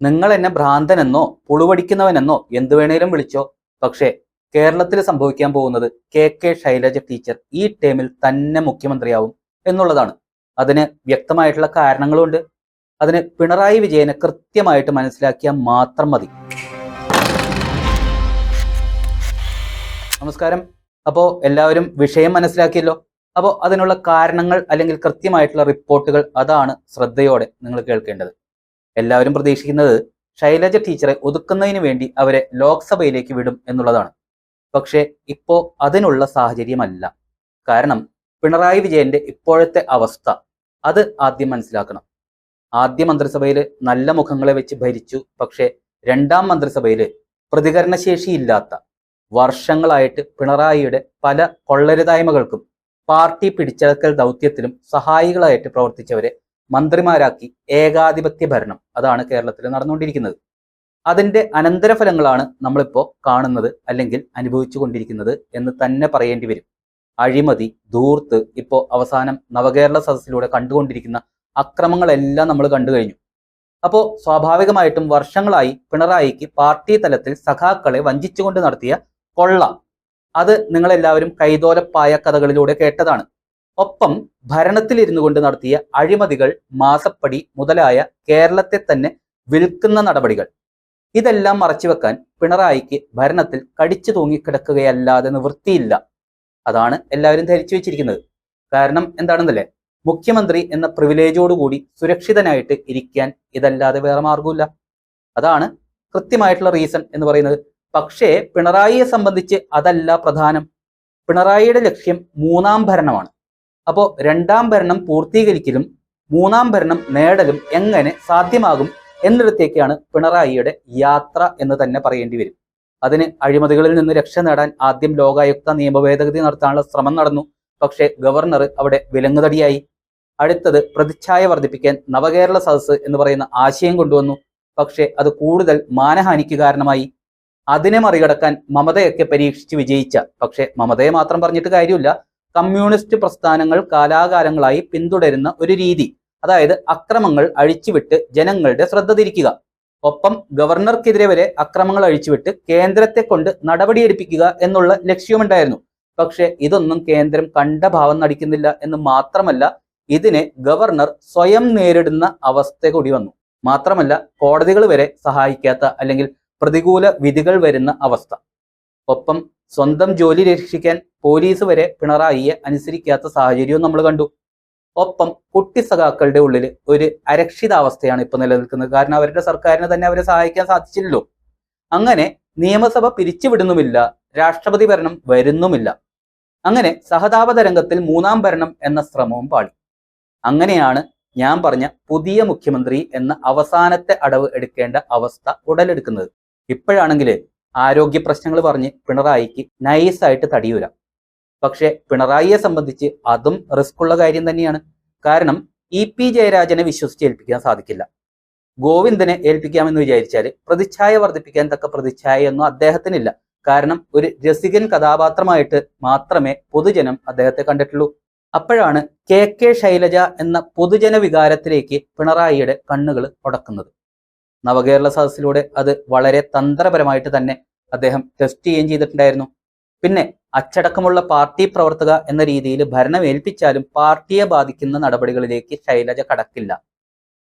നിങ്ങൾ എന്നെ ഭ്രാന്തനെന്നോ പുളുവടിക്കുന്നവനെന്നോ എന്തു വേണേലും വിളിച്ചോ. പക്ഷേ കേരളത്തിൽ സംഭവിക്കാൻ പോകുന്നത് കെ കെ ശൈലജ ടീച്ചർ ഈ ടേമിൽ തന്നെ മുഖ്യമന്ത്രിയാവും എന്നുള്ളതാണ്. അതിന് വ്യക്തമായിട്ടുള്ള കാരണങ്ങളുണ്ട്. അതിന് പിണറായി വിജയനെ കൃത്യമായിട്ട് മനസ്സിലാക്കിയാൽ മാത്രം മതി. നമസ്കാരം. അപ്പോൾ എല്ലാവരും വിഷയം മനസ്സിലാക്കിയല്ലോ. അപ്പോൾ അതിനുള്ള കാരണങ്ങൾ അല്ലെങ്കിൽ കൃത്യമായിട്ടുള്ള റിപ്പോർട്ടുകൾ അതാണ് ശ്രദ്ധയോടെ നിങ്ങൾ കേൾക്കേണ്ടത്. എല്ലാവരും പ്രതീക്ഷിക്കുന്നത് ശൈലജ ടീച്ചറെ ഒതുക്കുന്നതിന് വേണ്ടി അവരെ ലോക്സഭയിലേക്ക് വിടും എന്നുള്ളതാണ്. പക്ഷേ ഇപ്പോ അതിനുള്ള സാഹചര്യമല്ല. കാരണം പിണറായി വിജയന്റെ ഇപ്പോഴത്തെ അവസ്ഥ അത് ആദ്യം മനസ്സിലാക്കണം. ആദ്യ മന്ത്രിസഭയിൽ നല്ല മുഖങ്ങളെ വെച്ച് ഭരിച്ചു പക്ഷേ രണ്ടാം മന്ത്രിസഭയിൽ പ്രതികരണശേഷിയില്ലാത്ത വർഷങ്ങളായിട്ട് പിണറായിയുടെ പല കൊള്ളരുതായ്മകൾക്കും പാർട്ടി പിടിച്ചടക്കൽ ദൗത്യത്തിലും സഹായികളായിട്ട് പ്രവർത്തിച്ചവരെ മന്ത്രിമാരാക്കി ഏകാധിപത്യ ഭരണം അതാണ് കേരളത്തിൽ നടന്നുകൊണ്ടിരിക്കുന്നത്. അതിന്റെ അനന്തരഫലങ്ങളാണ് നമ്മളിപ്പോൾ കാണുന്നത് അല്ലെങ്കിൽ അനുഭവിച്ചു കൊണ്ടിരിക്കുന്നത് എന്ന് തന്നെ പറയേണ്ടി വരും. അഴിമതി ധൂർത്ത് ഇപ്പോൾ അവസാനം നവകേരള സദസ്സിലൂടെ കണ്ടുകൊണ്ടിരിക്കുന്ന അക്രമങ്ങളെല്ലാം നമ്മൾ കണ്ടു കഴിഞ്ഞു. അപ്പോൾ സ്വാഭാവികമായിട്ടും വർഷങ്ങളായി പിണറായിക്ക് പാർട്ടി തലത്തിൽ സഖാക്കളെ വഞ്ചിച്ചുകൊണ്ട് നടത്തിയ കൊള്ള. അത് നിങ്ങളെല്ലാവരും കൈതോലപ്പായ കഥകളിലൂടെ കേട്ടതാണ്. ഒപ്പം ഭരണത്തിലിരുന്നു കൊണ്ട് നടത്തിയ അഴിമതികൾ മാസപ്പടി മുതലായ കേരളത്തെ തന്നെ വിൽക്കുന്ന നടപടികൾ. ഇതെല്ലാം മറച്ചുവെക്കാൻ പിണറായിക്ക് ഭരണത്തിൽ കടിച്ചു തൂങ്ങിക്കിടക്കുകയല്ലാതെ നിവൃത്തിയില്ല. അതാണ് എല്ലാവരും ധരിച്ചു വെച്ചിരിക്കുന്നത്. കാരണം എന്താണെന്നല്ലേ? മുഖ്യമന്ത്രി എന്ന പ്രിവിലേജോടുകൂടി സുരക്ഷിതനായിട്ട് ഇരിക്കാൻ ഇതല്ലാതെ വേറെ മാർഗമില്ല അതാണ് കൃത്യമായിട്ടുള്ള റീസൺ എന്ന് പറയുന്നത്. പക്ഷേ പിണറായിയെ സംബന്ധിച്ച് അതല്ല പ്രധാനം. പിണറായിയുടെ ലക്ഷ്യം മൂന്നാം ഭരണമാണ്. അപ്പോൾ രണ്ടാം ഭരണം പൂർത്തീകരിക്കലും മൂന്നാം ഭരണം നേടലും എങ്ങനെ സാധ്യമാകും എന്നിടത്തേക്കാണ് പിണറായിയുടെ യാത്ര എന്ന് തന്നെ പറയേണ്ടി വരും. അതിന് അഴിമതികളിൽ നിന്ന് രക്ഷ നേടാൻ ആദ്യം ലോകായുക്ത നിയമ ഭേദഗതി നടത്താനുള്ള ശ്രമം നടന്നു. പക്ഷേ ഗവർണർ അവിടെ വിലങ്ങുതടിയായി. അടുത്തത് പ്രതിച്ഛായ വർദ്ധിപ്പിക്കാൻ നവകേരള സദസ്സ് എന്ന് പറയുന്ന ആശയം കൊണ്ടുവന്നു. പക്ഷേ അത് കൂടുതൽ മാനഹാനിക്ക് കാരണമായി. അതിനെ മറികടക്കാൻ മമതയൊക്കെ പരീക്ഷിച്ച് വിജയിച്ച പക്ഷേ മമതയെ മാത്രം പറഞ്ഞിട്ട് കാര്യമില്ല. കമ്മ്യൂണിസ്റ്റ് പ്രസ്ഥാനങ്ങൾ കാലാകാലങ്ങളായി പിന്തുടരുന്ന ഒരു രീതി. അതായത് അക്രമങ്ങൾ അഴിച്ചുവിട്ട് ജനങ്ങളുടെ ശ്രദ്ധ തിരിക്കുക. ഒപ്പം ഗവർണർക്കെതിരെ വരെ അക്രമങ്ങൾ അഴിച്ചുവിട്ട് കേന്ദ്രത്തെ കൊണ്ട് നടപടിയെടുപ്പിക്കുക എന്നുള്ള ലക്ഷ്യമുണ്ടായിരുന്നു. പക്ഷെ ഇതൊന്നും കേന്ദ്രം കണ്ട ഭാവം നടിക്കുന്നില്ല എന്ന് മാത്രമല്ല ഇതിനെ ഗവർണർ സ്വയം നേരിടുന്ന അവസ്ഥ കൂടി വന്നു. മാത്രമല്ല കോടതികൾ വരെ സഹായിക്കാത്ത അല്ലെങ്കിൽ പ്രതികൂല വിധികൾ വരുന്ന അവസ്ഥ. ഒപ്പം സ്വന്തം ജോലി രക്ഷിക്കാൻ പോലീസ് വരെ പിണറായിയെ അനുസരിക്കാത്ത സാഹചര്യവും നമ്മൾ കണ്ടു. ഒപ്പം കുട്ടി സഖാക്കളുടെ ഉള്ളിൽ ഒരു അരക്ഷിതാവസ്ഥയാണ് ഇപ്പൊ നിലനിൽക്കുന്നത്. കാരണം അവരുടെ സർക്കാരിനെ തന്നെ അവരെ സഹായിക്കാൻ സാധിച്ചില്ലല്ലോ. അങ്ങനെ നിയമസഭ പിരിച്ചുവിടുന്നുമില്ല രാഷ്ട്രപതി ഭരണം വരുന്നുമില്ല. അങ്ങനെ സഹതാപത രംഗത്തിൽ മൂന്നാം ഭരണം എന്ന ശ്രമവും പാടി അങ്ങനെയാണ് ഞാൻ പറഞ്ഞ പുതിയ മുഖ്യമന്ത്രി എന്ന അവസാനത്തെ അടവ് എടുക്കേണ്ട അവസ്ഥ ഉടലെടുക്കുന്നത്. ഇപ്പോഴാണെങ്കിൽ ആരോഗ്യ പ്രശ്നങ്ങൾ പറഞ്ഞ് പിണറായിക്ക് നൈസായിട്ട് തടിയൂരാം. പക്ഷേ പിണറായിയെ സംബന്ധിച്ച് അതും റിസ്ക് ഉള്ള കാര്യം തന്നെയാണ്. കാരണം ഇ പി ജയരാജനെ വിശ്വസിച്ച് ഏൽപ്പിക്കാൻ സാധിക്കില്ല. ഗോവിന്ദനെ ഏൽപ്പിക്കാമെന്ന് വിചാരിച്ചാൽ പ്രതിച്ഛായ വർദ്ധിപ്പിക്കാൻ തക്ക പ്രതിച്ഛായൊന്നും അദ്ദേഹത്തിനില്ല. കാരണം ഒരു രസികൻ കഥാപാത്രമായിട്ട് മാത്രമേ പൊതുജനം അദ്ദേഹത്തെ കണ്ടിട്ടുള്ളൂ. അപ്പോഴാണ് കെ കെ ശൈലജ എന്ന പൊതുജന വികാരത്തിലേക്ക് പിണറായിയുടെ കണ്ണുകൾ ഉടക്കുന്നത്. നവകേരള സദസ്സിലൂടെ അത് വളരെ തന്ത്രപരമായിട്ട് തന്നെ അദ്ദേഹം ടെസ്റ്റ് ചെയ്യുകയും ചെയ്തിട്ടുണ്ടായിരുന്നു. പിന്നെ അച്ചടക്കമുള്ള പാർട്ടി പ്രവർത്തക എന്ന രീതിയിൽ ഭരണം ഏൽപ്പിച്ചാലും പാർട്ടിയെ ബാധിക്കുന്ന നടപടികളിലേക്ക് ശൈലജ കടക്കില്ല.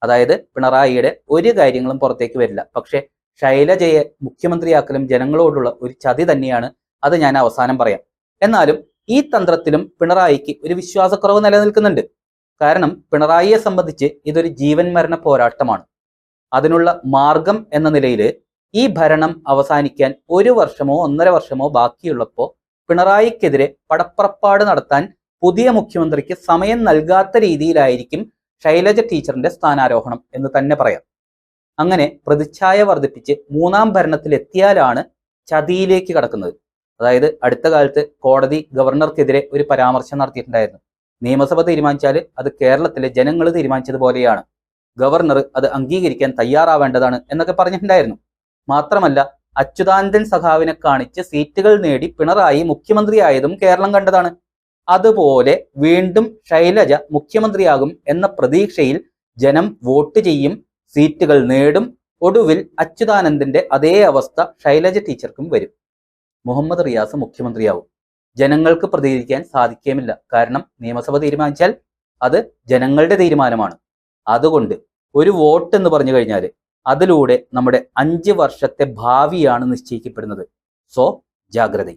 അതായത് പിണറായിയുടെ ഒരു കാര്യങ്ങളും പുറത്തേക്ക് വരില്ല. പക്ഷെ ശൈലജയെ മുഖ്യമന്ത്രിയാക്കലും ജനങ്ങളോടുള്ള ഒരു ചതി തന്നെയാണ് അത് ഞാൻ അവസാനം പറയാം. എന്നാലും ഈ തന്ത്രത്തിലും പിണറായിക്ക് ഒരു വിശ്വാസക്കുറവ് നിലനിൽക്കുന്നുണ്ട്. കാരണം പിണറായിയെ സംബന്ധിച്ച് ഇതൊരു ജീവൻ മരണ പോരാട്ടമാണ്. അതിനുള്ള മാർഗം എന്ന നിലയിൽ ഈ ഭരണം അവസാനിക്കാൻ ഒരു വർഷമോ ഒന്നര വർഷമോ ബാക്കിയുള്ളപ്പോൾ പിണറായിക്കെതിരെ പടപ്പുറപ്പാട് നടത്താൻ പുതിയ മുഖ്യമന്ത്രിക്ക് സമയം നൽകാത്ത രീതിയിലായിരിക്കും ശൈലജ ടീച്ചറിന്റെ സ്ഥാനാരോഹണം എന്ന് തന്നെ പറയാം. അങ്ങനെ പ്രതിച്ഛായ വർദ്ധിപ്പിച്ച് മൂന്നാം ഭരണത്തിലെത്തിയാലാണ് ചതിയിലേക്ക് കടക്കുന്നത്. അതായത് അടുത്ത കാലത്ത് കോടതി ഗവർണർക്കെതിരെ ഒരു പരാമർശം നടത്തിയിട്ടുണ്ടായിരുന്നു. നിയമസഭ തീരുമാനിച്ചാൽ അത് കേരളത്തിലെ ജനങ്ങൾ തീരുമാനിച്ചതുപോലെയാണ്. ഗവർണർ അത് അംഗീകരിക്കാൻ തയ്യാറാവേണ്ടതാണ് എന്നൊക്കെ പറഞ്ഞിട്ടുണ്ടായിരുന്നു. മാത്രമല്ല അച്യുതാനന്ദൻ സഖാവിനെ കാണിച്ച് സീറ്റുകൾ നേടി പിണറായി മുഖ്യമന്ത്രിയായതും കേരളം കണ്ടതാണ്. അതുപോലെ വീണ്ടും ശൈലജ മുഖ്യമന്ത്രിയാകും എന്ന പ്രതീക്ഷയിൽ ജനം വോട്ട് ചെയ്യും സീറ്റുകൾ നേടും. ഒടുവിൽ അച്യുതാനന്ദന്റെ അതേ അവസ്ഥ ശൈലജ ടീച്ചർക്കും വരും. മുഹമ്മദ് റിയാസ് മുഖ്യമന്ത്രിയാവും. ജനങ്ങൾക്ക് പ്രതികരിക്കാൻ സാധിക്കുകയുമില്ല കാരണം നിയമസഭ തീരുമാനിച്ചാൽ അത് ജനങ്ങളുടെ തീരുമാനമാണ്. അതുകൊണ്ട് ഒരു വോട്ട് എന്ന് പറഞ്ഞു കഴിഞ്ഞാൽ അതിലൂടെ നമ്മുടെ അഞ്ച് വർഷത്തെ ഭാവിയാണ് നിശ്ചയിക്കപ്പെടുന്നത്. സോ ജാഗ്രത.